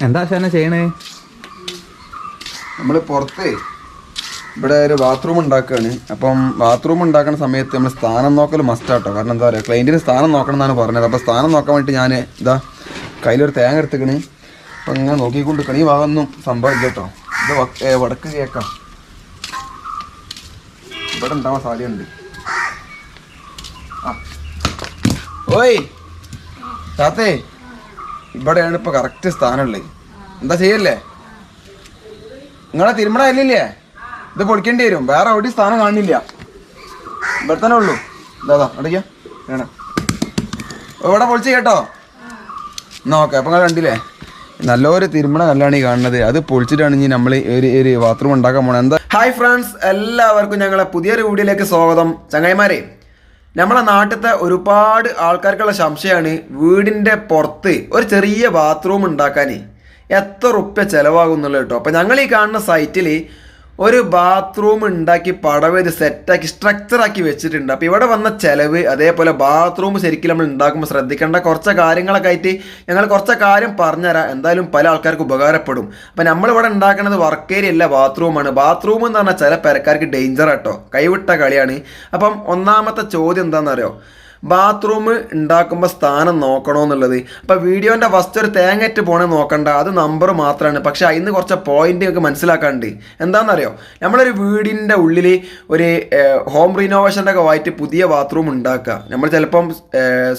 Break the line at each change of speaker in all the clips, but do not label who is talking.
എന്താ ശാന ചെയ്യണേ?
നമ്മൾ പുറത്ത് ഇവിടെ ഒരു ബാത്റൂം ഉണ്ടാക്കുകയാണ് അപ്പം ബാത്റൂം ഉണ്ടാക്കുന്ന സമയത്ത് നമ്മൾ സ്ഥാനം നോക്കൽ മസ്റ്റ് ആട്ടോ. കാരണം എന്താ പറയുക ക്ലൈന്റിന് സ്ഥാനം നോക്കണം എന്നാണ് പറഞ്ഞത്. അപ്പോൾ സ്ഥാനം നോക്കാൻ വേണ്ടി ഞാൻ ഇതാ കയ്യിലൊരു തേങ്ങ എടുത്തിക്കണ്. അപ്പം ഇങ്ങനെ നോക്കിക്കൊണ്ട് നിൽക്കണം ഈ ഭാഗമൊന്നും സംഭവമില്ല കേട്ടോ ഇത് വടക്ക് കേൾക്കാം ഇവിടെ ഉണ്ടാവാൻ സാധ്യതയുണ്ട്. ആ. ഓയ്. താത്തേ. ഇവിടെയാണ് ഇപ്പോൾ കറക്റ്റ് സ്ഥാനമുള്ളത്. എന്താ ചെയ്യല്ലേ? നിങ്ങളെ തിരുമണ അല്ലില്ലേ? ഇത് പൊളിക്കേണ്ടി വരും. വേറെ എവിടെ സ്ഥാനം കാണില്ല ഇവിടെ തന്നെ ഉള്ളൂ. ഇതാ അടിക്കാ വേണം. ഇവിടെ പൊളിച്ച് കേട്ടോ. എന്നാ അപ്പം നിങ്ങൾ കണ്ടില്ലേ? നല്ലൊരു തിരുമണ കല്ലാണ് ഈ കാണുന്നത്. അത് പൊളിച്ചിട്ടാണ് ഇനി നമ്മൾ ഒരു ഒരു ബാത്റൂം ഉണ്ടാക്കാൻ പോണത്. എന്താ ഹായ് ഫ്രണ്ട്സ് എല്ലാവർക്കും ഞങ്ങളെ പുതിയൊരു വീഡിയോയിലേക്ക് സ്വാഗതം. ചങ്ങായിമാരെ നമ്മളെ നാട്ടിലത്തെ ഒരുപാട് ആൾക്കാർക്കുള്ള സംശയമാണ് വീടിന്റെ പുറത്ത് ഒരു ചെറിയ ബാത്റൂം ഉണ്ടാക്കാൻ എത്ര റുപ്യ ചിലവാകുന്നുള്ളൂ കേട്ടോ. അപ്പോൾ ഞങ്ങൾ ഈ കാണുന്ന സൈറ്റിൽ ഒരു ബാത്റൂം ഉണ്ടാക്കി പടവ് ഒരു സെറ്റാക്കി സ്ട്രക്ചറാക്കി വെച്ചിട്ടുണ്ട്. അപ്പോൾ ഇവിടെ വന്ന ചിലവ് അതേപോലെ ബാത്റൂം ശരിക്കും നമ്മൾ ഉണ്ടാക്കുമ്പോൾ ശ്രദ്ധിക്കേണ്ട കുറച്ച് കാര്യങ്ങളൊക്കെ ആയിട്ട് ഞങ്ങൾ കുറച്ച് കാര്യം പറഞ്ഞുതരാം. എന്തായാലും പല ആൾക്കാർക്ക് ഉപകാരപ്പെടും. അപ്പം നമ്മളിവിടെ ഉണ്ടാക്കുന്നത് വർക്ക് ഏരിയ അല്ല ബാത്റൂമാണ് ബാത്റൂം എന്ന് പറഞ്ഞാൽ ചില പെരക്കാർക്ക് ഡേഞ്ചർ ആട്ടോ. കൈവിട്ട കളിയാണ്. അപ്പം ഒന്നാമത്തെ ചോദ്യം എന്താണെന്നറിയോ? ബാത്റൂം ഉണ്ടാക്കുമ്പോൾ സ്ഥാനം നോക്കണമെന്നുള്ളത് അപ്പോൾ വീഡിയോന്റെ ഫസ്റ്റ് ഒരു തേങ്ങറ്റ് പോണേ നോക്കണ്ട. അത് നമ്പർ മാത്രമാണ് പക്ഷേ അതിന് കുറച്ച് പോയിന്റ് ഒക്കെ മനസ്സിലാക്കാണ്ട് എന്താണെന്നറിയോ നമ്മളൊരു വീടിന്റെ ഉള്ളിൽ ഒരു ഹോം റിനോവേഷന്റെ ഒക്കെ ആയിട്ട് പുതിയ ബാത്റൂം ഉണ്ടാക്കുക നമ്മൾ ചിലപ്പം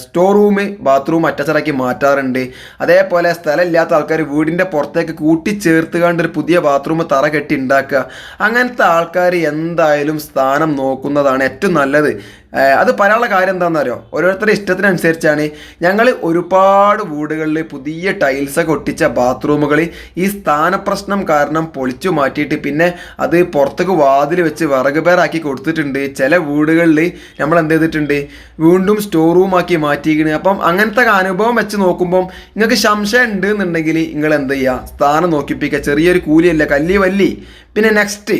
സ്റ്റോർ റൂം ബാത്റൂം അറ്റച്ചറാക്കി മാറ്റാറുണ്ട്. അതേപോലെ സ്ഥലമില്ലാത്ത ആൾക്കാർ വീടിന്റെ പുറത്തേക്ക് കൂട്ടിച്ചേർത്ത് കണ്ട് ഒരു പുതിയ ബാത്റൂം തറ കെട്ടി ഉണ്ടാക്കുക അങ്ങനത്തെ ആൾക്കാർ എന്തായാലും സ്ഥാനം നോക്കുന്നതാണ് ഏറ്റവും നല്ലത്. അത് പറയാനുള്ള കാര്യം എന്താണെന്ന് എന്താണെന്നറിയോ? ഓരോരുത്തരുടെ ഇഷ്ടത്തിനനുസരിച്ചാണ്. ഞങ്ങൾ ഒരുപാട് വീടുകളിൽ പുതിയ ടൈൽസൊക്കെ ഒട്ടിച്ച ബാത്റൂമുകൾ ഈ സ്ഥാനപ്രശ്നം കാരണം പൊളിച്ചു മാറ്റിയിട്ട് പിന്നെ അത് പുറത്തേക്ക് വാതിൽ വെച്ച് വിറക് പേരാക്കി കൊടുത്തിട്ടുണ്ട്. ചില വീടുകളിൽ നമ്മൾ എന്ത് ചെയ്തിട്ടുണ്ട്? വീണ്ടും സ്റ്റോർ റൂമാക്കി മാറ്റിയിരിക്കണ്. അപ്പം അങ്ങനത്തെ അനുഭവം വെച്ച് നോക്കുമ്പം നിങ്ങൾക്ക് സംശയം ഉണ്ട് എന്നുണ്ടെങ്കിൽ നിങ്ങൾ എന്ത് ചെയ്യുക? സ്ഥാനം നോക്കിപ്പിക്കുക. ചെറിയൊരു കൂലിയല്ല കല്ലി വല്ലി. പിന്നെ നെക്സ്റ്റ്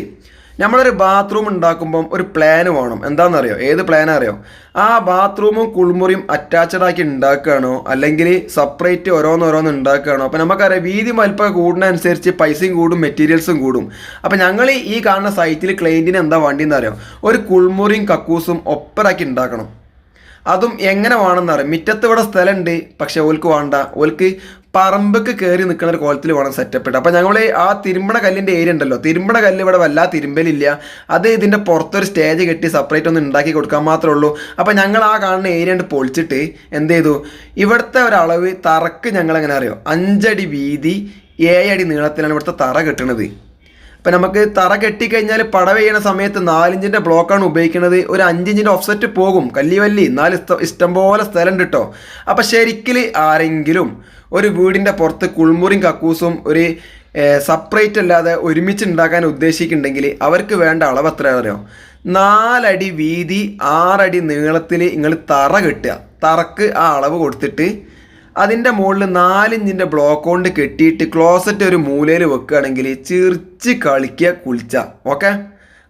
നമ്മളൊരു ബാത്റൂം ഉണ്ടാക്കുമ്പം ഒരു പ്ലാൻ വേണം. എന്താണെന്നറിയോ? ഏത് പ്ലാൻ അറിയോ? ആ ബാത്റൂമും കുളിമുറിയും അറ്റാച്ച്ഡ് ആക്കി ഉണ്ടാക്കുകയാണോ? അല്ലെങ്കിൽ സെപ്പറേറ്റ് ഓരോന്നോരോന്ന് ഉണ്ടാക്കുകയാണോ? അപ്പം നമുക്കറിയാം വീതി വലിപ്പം കൂടുന്നതനുസരിച്ച് പൈസയും കൂടും മെറ്റീരിയൽസും കൂടും. അപ്പോൾ ഞങ്ങൾ ഈ കാണുന്ന സൈറ്റിൽ ക്ലൈന്റിന് എന്താ വണ്ടിയെന്ന് അറിയാം ഒരു കുളിമുറിയും കക്കൂസും ഒപ്പരാക്കി ഉണ്ടാക്കണം. അതും എങ്ങനെ വേണമെന്ന് അറിയാം മിറ്റത്ത് ഇവിടെ സ്ഥലമുണ്ട് പക്ഷെ ഓൽക്ക് വേണ്ട. ഓൽക്ക് പറമ്പൊക്കെ കയറി നിൽക്കുന്ന ഒരു കോലത്തിൽ വേണം സെറ്റപ്പ് ഇട്ട് അപ്പം ഞങ്ങൾ ആ തിരുമ്പണ കല്ലിന്റെ ഏരിയ ഉണ്ടല്ലോ. തിരുമ്പണ കല്ല് ഇവിടെ വല്ലാ തിരുമ്പലില്ല. അത് ഇതിന്റെ പുറത്തൊരു സ്റ്റേജ് കെട്ടി സെപ്പറേറ്റ് ഒന്ന് ഉണ്ടാക്കി കൊടുക്കാൻ മാത്രമേ ഉള്ളൂ. അപ്പം ഞങ്ങൾ ആ കാണുന്ന ഏരിയ ഉണ്ട് പൊളിച്ചിട്ട് എന്ത് ചെയ്തു? ഇവിടുത്തെ ഒരളവ് തറക്ക് ഞങ്ങൾ എങ്ങനെ അറിയോ? അഞ്ചടി വീതി ഏഴടി നീളത്തിലാണ് ഇവിടുത്തെ തറ കെട്ടുന്നത് ഇപ്പം നമുക്ക് തറ കെട്ടിക്കഴിഞ്ഞാൽ പട ചെയ്യുന്ന സമയത്ത് നാലിഞ്ചിന്റെ ബ്ലോക്കാണ് ഉപയോഗിക്കുന്നത് ഒരു അഞ്ചിഞ്ചിന്റെ ഓഫ്സെറ്റ് പോകും. കല്ലി വല്ലി നാല് ഇഷ്ടം പോലെ സ്ഥലം കിട്ടോ അപ്പം ശരിക്കും ആരെങ്കിലും ഒരു വീടിന്റെ പുറത്ത് കുൾമുറിയും കക്കൂസും ഒരു സെപ്പറേറ്റ് അല്ലാതെ ഒരുമിച്ച് ഉണ്ടാക്കാൻ ഉദ്ദേശിക്കുന്നുണ്ടെങ്കിൽ അവർക്ക് വേണ്ട അളവ് എത്ര അറിയോ? നാലടി വീതി ആറടി നീളത്തിൽ നിങ്ങൾ തറ കെട്ടുക. തറക്ക് ആ അളവ് കൊടുത്തിട്ട് അതിന്റെ മുകളിൽ നാലിഞ്ചിന്റെ ബ്ലോക്ക് കൊണ്ട് കെട്ടിയിട്ട് ക്ലോസറ്റ് ഒരു മൂലയിൽ വെക്കുകയാണെങ്കിൽ ചിറിച്ച് കളിക്കുക കുളിച്ച. ഓക്കെ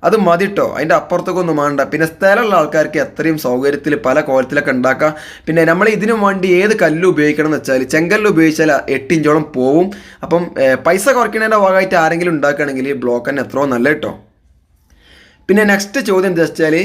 അത് മതിട്ടോ അതിന്റെ അപ്പുറത്തേക്കൊന്നും വേണ്ട. പിന്നെ സ്ഥലമുള്ള ആൾക്കാർക്ക് എത്രയും സൗകര്യത്തിൽ പല കോലത്തിലൊക്കെ ഉണ്ടാക്കാം. പിന്നെ നമ്മൾ ഇതിനു വേണ്ടി ഏത് കല്ല് ഉപയോഗിക്കണം എന്ന് വെച്ചാൽ ചെങ്കല്ല് ഉപയോഗിച്ചാൽ എട്ട് ഇഞ്ചോളം പോവും. അപ്പം പൈസ കുറയ്ക്കുന്നതിന്റെ ഭാഗമായിട്ട് ആരെങ്കിലും ഉണ്ടാക്കുകയാണെങ്കിൽ ബ്ലോക്ക് തന്നെ എത്രയോ നല്ല കേട്ടോ പിന്നെ നെക്സ്റ്റ് ചോദ്യം എന്താ വെച്ചാൽ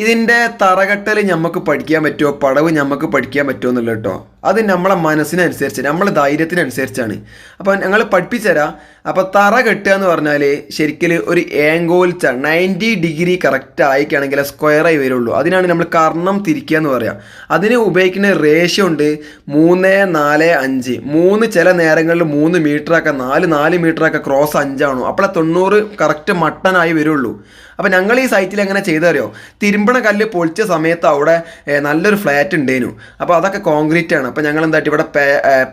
ഇതിന്റെ തറകട്ടൽ നമുക്ക് പഠിക്കാൻ പറ്റുമോ പടവ് നമുക്ക് പഠിക്കാൻ പറ്റുമോ എന്നുള്ളത് കേട്ടോ. അത് നമ്മളെ മനസ്സിനനുസരിച്ച് നമ്മളെ ധൈര്യത്തിനനുസരിച്ചാണ്. അപ്പോൾ ഞങ്ങൾ പഠിപ്പിച്ചുതരാം. അപ്പോൾ തറ കെട്ടുക എന്ന് പറഞ്ഞാൽ ശരിക്കും ഒരു ഏങ്കോൽച്ച നയന്റി ഡിഗ്രി കറക്റ്റ് ആയിക്കാണെങ്കിൽ സ്ക്വയറായി വരുള്ളൂ. അതിനാണ് നമ്മൾ കർണം തിരിക്കുക എന്ന് പറയാം. അതിന് ഉപയോഗിക്കുന്ന റേഷ്യോ ഉണ്ട് മൂന്ന് നാല് അഞ്ച്. മൂന്ന് ചില നേരങ്ങളിൽ മൂന്ന് മീറ്ററൊക്കെ നാല് നാല് മീറ്ററൊക്കെ ക്രോസ് അഞ്ചാണോ. അപ്പോൾ തൊണ്ണൂറ് കറക്റ്റ് മട്ടനായി വരുള്ളൂ. അപ്പോൾ ഞങ്ങൾ ഈ സൈറ്റിൽ എങ്ങനെ ചെയ്തറിയോ തിരുമ്പണ കല്ല് പൊളിച്ച സമയത്ത് അവിടെ നല്ലൊരു ഫ്ലാറ്റ് ഉണ്ടേനു അപ്പോൾ അതൊക്കെ കോൺക്രീറ്റ് ആണ്. അപ്പോൾ ഞങ്ങൾ എന്താ ഇവിടെ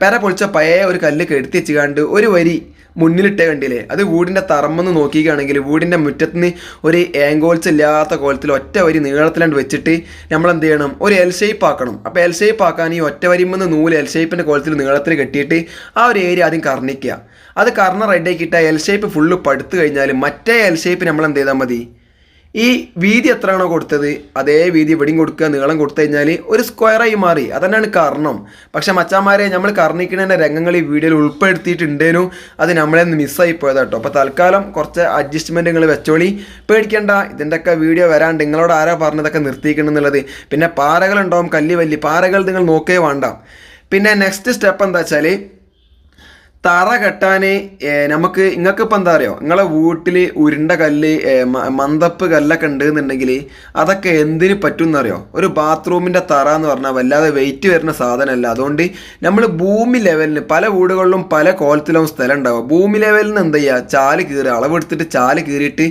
പെര പൊളിച്ച പഴയ ഒരു കല്ല് കെടുത്തി വെച്ചുകാണ്ട് ഒരു വരി മുന്നിലിട്ടേ കണ്ടില്ലേ? അത് വീടിന്റെ തറമെന്ന് നോക്കിക്കുകയാണെങ്കിൽ വീടിന്റെ മുറ്റത്തുനിന്ന് ഒരു ഏങ്കോൾസ് ഇല്ലാത്ത കോലത്തിൽ ഒറ്റ വരി നീളത്തിലാണ്ട് വെച്ചിട്ട് നമ്മൾ എന്ത് ചെയ്യണം? ഒരു എൽ ഷേപ്പ് ആക്കണം. അപ്പോൾ എൽ ഷേപ്പ് ആക്കാൻ ഈ ഒറ്റ വരിമെന്ന് നൂൽ എൽ ഷേപ്പിന്റെ കോലത്തിൽ നീളത്തിൽ കെട്ടിയിട്ട് ആ ഒരു ഏരിയ ആദ്യം കർണിക്കുക. അത് കർണർ റെഡിയാക്കിയിട്ട് എൽ ഷേപ്പ് ഫുള്ള് പടുത്തു കഴിഞ്ഞാൽ മറ്റേ എൽ ഷേപ്പ് നമ്മൾ എന്ത് ചെയ്താൽ മതി? ഈ വീതി എത്രയാണോ കൊടുത്തത് അതേ വീതി ഇവിടെയും കൊടുക്കുക നീളം കൊടുത്തു കഴിഞ്ഞാൽ ഒരു സ്ക്വയറായി മാറി. അതന്നെയാണ് കർണം പക്ഷെ മച്ചാന്മാരെ നമ്മൾ കർണിക്കണേന്റെ രംഗങ്ങൾ ഈ വീഡിയോയിൽ ഉൾപ്പെടുത്തിയിട്ടുണ്ടേനു. അത് നമ്മളെ മിസ്സായി പോയതാട്ടോ അപ്പോൾ തൽക്കാലം കുറച്ച് അഡ്ജസ്റ്റ്മെന്റുകൾ വെച്ചോളി. പേടിക്കണ്ട ഇതിന്റെയൊക്കെ വീഡിയോ വരാണ്ട് നിങ്ങളോട് ആരാ പറഞ്ഞതൊക്കെ നിർത്തിക്കണം എന്നുള്ളത്. പിന്നെ പാറകളുണ്ടാവും കല്ലി വല്ലി പാറകൾ നിങ്ങൾ നോക്കേ വേണ്ട. പിന്നെ നെക്സ്റ്റ് സ്റ്റെപ്പ് എന്താ വെച്ചാൽ തറ കെട്ടാൻ നമുക്ക് നിങ്ങൾക്ക് ഇപ്പം എന്താ അറിയോ? നിങ്ങളെ വീട്ടിൽ ഉരുണ്ട കല്ല് മന്തപ്പ് കല്ലൊക്കെ ഉണ്ട് എന്നുണ്ടെങ്കിൽ അതൊക്കെ എന്തിന് പറ്റും എന്നറിയോ ഒരു ബാത്റൂമിന്റെ തറ എന്ന് പറഞ്ഞാൽ വല്ലാതെ വെയിറ്റ് വരുന്ന സാധനമല്ല. അതുകൊണ്ട് നമ്മൾ ഭൂമി ലെവലിന് പല വീടുകളിലും പല കോലത്തിലും സ്ഥലം ഉണ്ടാവുക ഭൂമി ലെവലിൽ നിന്ന് എന്ത് ചെയ്യുക ചാൽ കീറുക. അളവെടുത്തിട്ട് ചാൽ കീറിയിട്ട്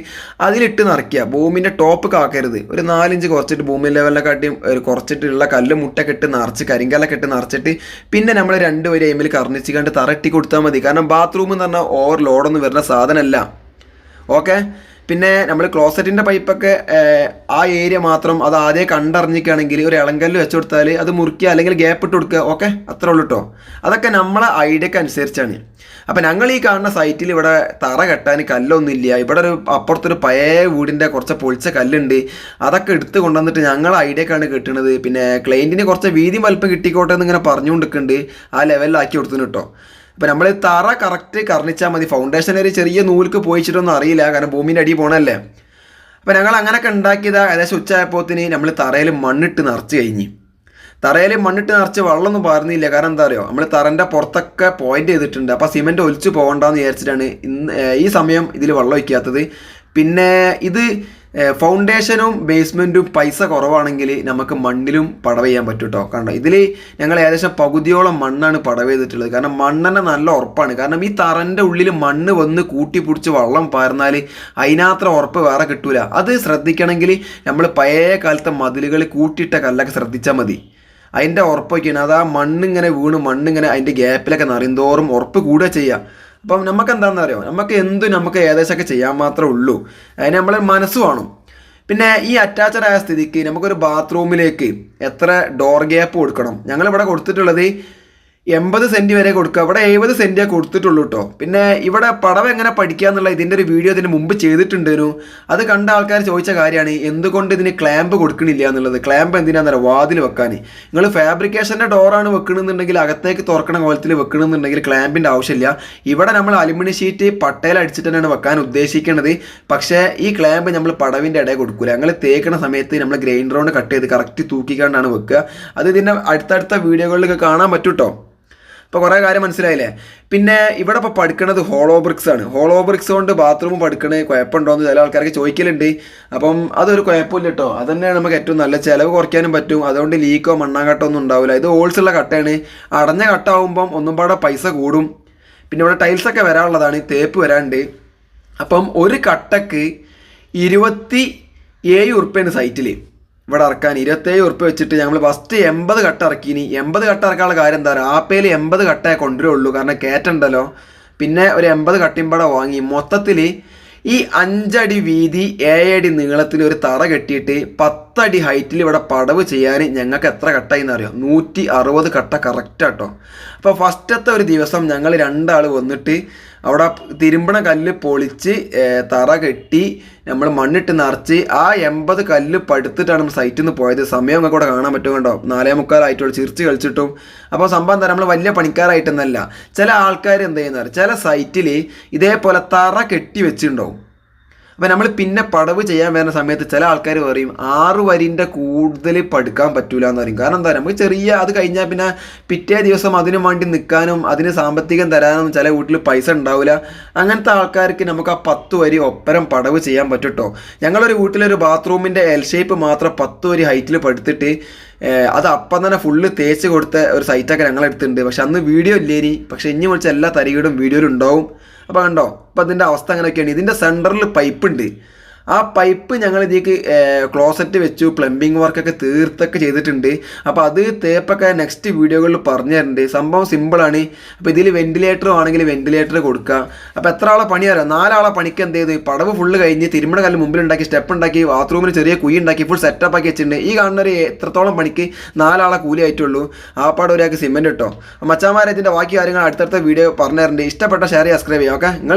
അതിലിട്ട് നിറയ്ക്കുക. ഭൂമിന്റെ ടോപ്പ് കാക്കരുത്. ഒരു നാലിഞ്ച് കുറച്ചിട്ട് ഭൂമി ലെവലിനെക്കാട്ടിയും ഒരു കുറച്ചിട്ടുള്ള കല്ല് മുട്ട കെട്ട് നിറച്ച് കരിങ്കല്ലൊക്കെ ഇട്ട് നിറച്ചിട്ട് പിന്നെ നമ്മൾ രണ്ട് വരി എമ്മിൽ കർണിച്ച് കണ്ട് തറട്ടി കൊടുത്താൽ മതി. കാരണം ബാത്റൂം എന്ന് പറഞ്ഞാൽ ഓവർ ലോഡൊന്നും വരുന്ന സാധനമല്ല ഓക്കെ പിന്നെ നമ്മൾ ക്ലോസറ്റിന്റെ പൈപ്പൊക്കെ ആ ഏരിയ മാത്രം അത് ആദ്യം കണ്ടറിഞ്ഞിക്കുകയാണെങ്കിൽ ഒരു ഇളങ്കല്ല് വെച്ച് കൊടുത്താൽ അത് മുറിക്കുക അല്ലെങ്കിൽ ഗ്യാപ്പ് ഇട്ട് കൊടുക്കുക. ഓക്കെ അത്രേ ഉള്ളൂ കേട്ടോ അതൊക്കെ നമ്മളെ ഐഡിയക്ക് അനുസരിച്ചാണ്. അപ്പം ഞങ്ങൾ ഈ കാണുന്ന സൈറ്റിൽ ഇവിടെ തറ കെട്ടാൻ കല്ലൊന്നുമില്ല ഇവിടെ ഒരു അപ്പുറത്തൊരു പഴയ വീടിന്റെ കുറച്ച് പൊളിച്ച കല്ലുണ്ട്. അതൊക്കെ എടുത്ത് കൊണ്ടുവന്നിട്ട് ഞങ്ങൾ ഐഡിയക്കാണ് കെട്ടണത്. പിന്നെ ക്ലൈന്റിന് കുറച്ച് വീതി വലിപ്പം കിട്ടിക്കോട്ടെ എന്ന് ഇങ്ങനെ പറഞ്ഞുകൊണ്ടിരിക്കുന്നുണ്ട്. ആ ലെവലിലാക്കി കൊടുത്തു കേട്ടോ അപ്പം നമ്മൾ തറ കറക്റ്റ് കർണിച്ചാൽ മതി. ഫൗണ്ടേഷൻ ഒരു ചെറിയ നൂൽക്ക് പോയിച്ചിട്ടൊന്നും അറിയില്ല. കാരണം ഭൂമിന്റെ അടി പോണല്ലേ അപ്പം ഞങ്ങൾ അങ്ങനെയൊക്കെ ഉണ്ടാക്കിയത്. ഏകദേശം ഉച്ചയായപ്പോത്തിന് നമ്മൾ തറയിൽ മണ്ണിട്ട് നിറച്ച് കഴിഞ്ഞ്. തറയിൽ മണ്ണിട്ട് നിറച്ച് വെള്ളമൊന്നും പാർന്നില്ല. കാരണം എന്താ അറിയോ? നമ്മൾ തറന്റെ പുറത്തൊക്കെ പോയിന്റ് ചെയ്തിട്ടുണ്ട്. അപ്പോൾ സിമെന്റ് ഒലിച്ച് പോകണ്ടെന്ന് വിചാരിച്ചിട്ടാണ് ഇന്ന് ഈ സമയം ഇതിൽ വെള്ളം ഒഴിക്കാത്തത്. പിന്നെ ഇത് ഫൗണ്ടേഷനും ബേസ്മെന്റും പൈസ കുറവാണെങ്കിൽ നമുക്ക് മണ്ണിലും പടവ് ചെയ്യാൻ പറ്റും കേട്ടോ കണ്ടോ? ഇതിൽ ഞങ്ങൾ ഏകദേശം പകുതിയോളം മണ്ണാണ് പടവ് ചെയ്തിട്ടുള്ളത്. കാരണം മണ്ണെന്നെ നല്ല ഉറപ്പാണ്. കാരണം ഈ തറന്റെ ഉള്ളിൽ മണ്ണ് വന്ന് കൂട്ടി പിടിച്ച് വെള്ളം പാർന്നാൽ അതിനത്ര ഉറപ്പ് വേറെ കിട്ടൂല. അത് ശ്രദ്ധിക്കണമെങ്കിൽ നമ്മൾ പഴയ കാലത്തെ മതിലുകൾ കൂട്ടിയിട്ട കല്ലൊക്കെ ശ്രദ്ധിച്ചാൽ മതി. അതിന്റെ ഉറപ്പൊക്കെയാണ്. അത് ആ മണ്ണിങ്ങനെ വീണ് മണ്ണിങ്ങനെ അതിന്റെ ഗ്യാപ്പിലൊക്കെ നിറയുന്തോറും ഉറപ്പ് കൂടുക ചെയ്യുക. അപ്പം നമുക്ക് എന്താണെന്ന് അറിയാം നമുക്ക് എന്തും നമുക്ക് ഏകദേശമൊക്കെ ചെയ്യാൻ മാത്രമേ ഉള്ളൂ. അതിന് നമ്മളെ മനസ്സ് വേണം പിന്നെ ഈ അറ്റാച്ചഡ് ആയ സ്ഥിതിക്ക് നമുക്കൊരു ബാത്റൂമിലേക്ക് എത്ര ഡോർ ഗ്യാപ്പ് കൊടുക്കണം? ഞങ്ങളിവിടെ കൊടുത്തിട്ടുള്ളത് എൺപത് സെന്റ് വരെ കൊടുക്കുക. ഇവിടെ എഴുപത് സെന്റേ കൊടുത്തിട്ടുള്ളൂ കേട്ടോ പിന്നെ ഇവിടെ പടവ് എങ്ങനെ പഠിക്കുക എന്നുള്ള ഇതിന്റെ ഒരു വീഡിയോ ഇതിന് മുമ്പ് ചെയ്തിട്ടുണ്ടേനു. അത് കണ്ട ആൾക്കാർ ചോദിച്ച കാര്യമാണ് എന്തുകൊണ്ട് ഇതിന് ക്ലാമ്പ് കൊടുക്കണില്ല എന്നുള്ളത്? ക്ലാമ്പ് എന്തിനാണെന്നറിയാം വാതിൽ വെക്കാൻ നിങ്ങൾ ഫാബ്രിക്കേഷന്റെ ഡോറാണ് വെക്കണമെന്നുണ്ടെങ്കിൽ അകത്തേക്ക് തുറക്കണ കോലത്തിൽ വെക്കണമെന്നുണ്ടെങ്കിൽ ക്ലാമ്പിന്റെ ആവശ്യമില്ല. ഇവിടെ നമ്മൾ അലുമിനി ഷീറ്റ് പട്ടയിൽ അടിച്ചിട്ട് തന്നെയാണ് വെക്കാൻ ഉദ്ദേശിക്കുന്നത് പക്ഷേ ഈ ക്ലാമ്പ് നമ്മൾ പടവിന്റെ ഇടയിൽ കൊടുക്കില്ല ഞങ്ങൾ തേക്കണ സമയത്ത് നമ്മൾ ഗ്രൈൻഡർ കൊണ്ട് കട്ട് ചെയ്ത് കറക്റ്റ് തൂക്കിക്കാണ്ടാണ് വെക്കുക. അത് ഇതിന്റെ അടുത്തടുത്ത വീഡിയോകളിലൊക്കെ കാണാൻ പറ്റും കേട്ടോ ഇപ്പോൾ കുറേ കാര്യം മനസ്സിലായില്ലേ? പിന്നെ ഇവിടെ ഇപ്പോൾ പഠിക്കണത് ഹോളോ ബ്രിക്സ് ആണ്. ഹോളോ ബ്രിക്സ് കൊണ്ട് ബാത്റൂം പഠിക്കണേ കുഴപ്പമുണ്ടോ എന്ന് ചില ആൾക്കാർക്ക് ചോദിക്കലുണ്ട്. അപ്പം അതൊരു കുഴപ്പമില്ല കേട്ടോ അത് തന്നെയാണ് നമുക്ക് ഏറ്റവും നല്ല ചിലവ് കുറയ്ക്കാനും പറ്റും. അതുകൊണ്ട് ലീക്കോ മണ്ണാങ്കട്ടോ ഒന്നും ഉണ്ടാവില്ല ഇത് ഹോൾസ് ഉള്ള കട്ടയാണ്. അടഞ്ഞ കട്ടാവുമ്പം ഒന്നും പാടെ പൈസ കൂടും. പിന്നെ ഇവിടെ ടൈൽസൊക്കെ വരാനുള്ളതാണ്. തേപ്പ് വരാണ്ട് അപ്പം ഒരു കട്ടക്ക് ഇരുപത്തി ഏഴ് ഉറുപ്പ്യാണ് സൈറ്റിൽ ഇവിടെ ഇറക്കാൻ ഇരുപത്തേഴ് ഉറുപ്പ് വെച്ചിട്ട് ഞങ്ങൾ ഫസ്റ്റ് എൺപത് കട്ട ഇറക്കിനി. എൺപത് കട്ട ഇറക്കാനുള്ള കാര്യം എന്താ പറയുക ആപ്പയിൽ എൺപത് കട്ടേ കൊണ്ടുവരുള്ളൂ. കാരണം കയറ്റുണ്ടല്ലോ പിന്നെ ഒരു എൺപത് കട്ടിമ്പട വാങ്ങി. മൊത്തത്തിൽ ഈ അഞ്ചടി വീതി ഏഴടി നീളത്തിൽ ഒരു തറ കെട്ടിയിട്ട് പത്തടി ഹൈറ്റിൽ ഇവിടെ പടവ് ചെയ്യാൻ ഞങ്ങൾക്ക് എത്ര കട്ടായിന്ന് അറിയോ? നൂറ്റി അറുപത് കട്ട കറക്റ്റ് കേട്ടോ അപ്പോൾ ഫസ്റ്റത്തെ ഒരു ദിവസം ഞങ്ങൾ രണ്ടാൾ വന്നിട്ട് അവിടെ തിരുമ്പണ കല്ല് പൊളിച്ച് തറ കെട്ടി നമ്മൾ മണ്ണിട്ട് നിറച്ച് ആ എൺപത് കല്ല് പടുത്തിട്ടാണ് നമ്മൾ സൈറ്റിൽ നിന്ന് പോയത്. സമയം നമുക്ക് കൂടെ കാണാൻ പറ്റും കണ്ടോ? നാലേ മുക്കാലായിട്ടുള്ള ചിരിച്ച് കളിച്ചിട്ടും. അപ്പോൾ സംഭവം എന്താ? നമ്മൾ വലിയ പണിക്കാരായിട്ടൊന്നല്ല. ചില ആൾക്കാർ എന്ത് ചെയ്യുന്നവർ ചില സൈറ്റിൽ ഇതേപോലെ തറ കെട്ടി വെച്ചിട്ടുണ്ടാവും. അപ്പം നമ്മൾ പിന്നെ പടവ് ചെയ്യാൻ വരുന്ന സമയത്ത് ചില ആൾക്കാർ പറയും ആറ് വരിന്റെ കൂടുതൽ പഠിക്കാൻ പറ്റൂല എന്ന് പറയും. കാരണം എന്താ നമുക്ക് ചെറിയ അത് കഴിഞ്ഞാൽ പിന്നെ പിറ്റേ ദിവസം അതിനു വേണ്ടി നിൽക്കാനും അതിന് സാമ്പത്തികം തരാനും ചില വീട്ടിൽ പൈസ ഉണ്ടാവില്ല അങ്ങനത്തെ ആൾക്കാർക്ക് നമുക്ക് ആ പത്ത് വരി ഒപ്പരം പടവ് ചെയ്യാൻ പറ്റും കേട്ടോ ഞങ്ങളൊരു വീട്ടിലൊരു ബാത്റൂമിന്റെ എൽ ഷേപ്പ് മാത്രം പത്ത് വരി ഹൈറ്റിൽ പടുത്തിട്ട് അത് അപ്പം തന്നെ ഫുള്ള് തേച്ച് കൊടുത്ത ഒരു സൈറ്റൊക്കെ ഞങ്ങൾ എടുത്തിട്ടുണ്ട്. പക്ഷെ അന്ന് വീഡിയോ ഇല്ലേനി. പക്ഷെ ഇനി വിളിച്ച എല്ലാ തരികടും വീഡിയോയിലുണ്ടാവും അപ്പോൾ കണ്ടോ? അപ്പോൾ അതിന്റെ അവസ്ഥ അങ്ങനെയൊക്കെയാണ്. ഇതിന്റെ സെന്ററിൽ പൈപ്പ് ഉണ്ട്. ആ പൈപ്പ് ഞങ്ങൾ ഇതിലേക്ക് ക്ലോസറ്റ് വെച്ചു പ്ലംബിംഗ് വർക്കൊക്കെ തീർത്തൊക്കെ ചെയ്തിട്ടുണ്ട്. അപ്പോൾ അത് തേപ്പൊക്കെ നെക്സ്റ്റ് വീഡിയോകളിൽ പറഞ്ഞു തരുന്നുണ്ട് സംഭവം സിമ്പിളാണ് അപ്പോൾ ഇതിൽ വെന്റിലേറ്റർ ആണെങ്കിൽ വെന്റിലേറ്റർ കൊടുക്കുക അപ്പോൾ എത്ര ആളെ പണി അറിയാം? നാലാളെ പണിക്ക് എന്ത് ചെയ്തു? പടവ് ഫുള്ള് കഴിഞ്ഞ് തിരുമണ കല്ല് മുമ്പിൽ ഉണ്ടാക്കി സ്റ്റെപ്പ് ഉണ്ടാക്കി ബാത്റൂമിൽ ചെറിയ കുഴി ഉണ്ടാക്കി ഫുൾ സെറ്റപ്പ് ആക്കി വെച്ചിട്ടുണ്ട്. ഈ കാണുന്ന ഒരു എത്രത്തോളം പണിക്ക് നാലാളെ കൂലി ആയിട്ടുള്ളൂ. ആ പാട് ഒരാൾക്ക് സിമെന്റ് കിട്ടോ മച്ചാമാരെ ഇതിന്റെ ബാക്കി കാര്യങ്ങൾ അടുത്തടുത്ത വീഡിയോ പറഞ്ഞു തരുന്നുണ്ട് ഇഷ്ടപ്പെട്ട ഷെയർ സബ്സ്ക്രൈബ് ചെയ്യാം ഓക്കെ നിങ്ങൾ